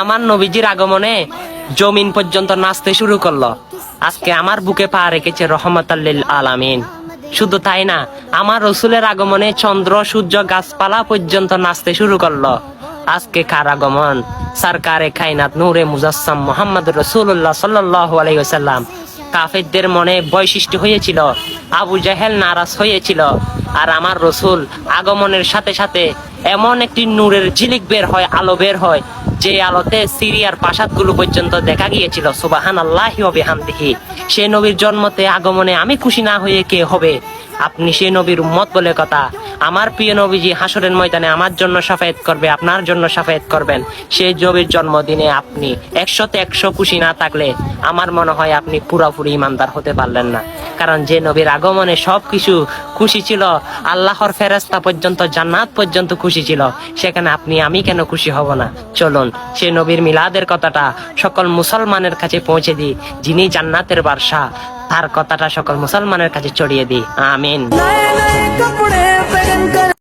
আমার নবীজির আগমনে জমিন পর্যন্ত নাচতে শুরু করল। আজকে আমার বুকে পা রেখেছে রহমত আলামিন। শুধু তাই না, আমার রসুলের আগমনে চন্দ্র, সূর্য, গাছপালা পর্যন্ত নাচতে শুরু করল। আজকে কার আগমন? সরকারে খাইনাত নূরে মুজাসসাম মোহাম্মদ রসুল্লাহ সাল্লাহ আলাইসাল্লাম কাফেরদের মনে বৈশিষ্ট্য হয়েছিল, আবু জাহেল নারাজ হয়েছিল, আর আমার রসুল আগমনের সাথে সাথে এমন একটি নূরের ঝিলিক বের হয়, আলো বের হয়, যে আলোতে সিরিয়ার প্রাসাদগুলো পর্যন্ত দেখা গিয়েছিল। সুবাহান আল্লাহি হামদিহি সে নবীর জন্মতে আগমনে আমি খুশি না হয়ে কে হবে? আপনি সে নবীর উম্মত বলে কথা। আমার প্রিয় নবীজি হাসরের ময়দানে আমার জন্য সাফায়াত করবে, আপনার জন্য সাফায়াত করবেন। সেই নবীর জন্মদিনে আপনি একশোতে একশো খুশি না থাকলে আমার মনে হয় আপনি পুরোপুরি ইমানদার হতে পারলেন না। কারণ যে নবীর আগমনে সব কিছু খুশি ছিল, আল্লাহর ফেরেস্তা পর্যন্ত, জান্নাত পর্যন্ত খুশি ছিল, সেখানে আপনি, আমি কেন খুশি হব না? চলুন সে নবীর মিলাদের কথাটা সকল মুসলমানের কাছে পৌঁছে দিই, যিনি জান্নাতের বার্সা তার কথাটা সকল মুসলমানের কাছে ছড়িয়ে দিই আমিন।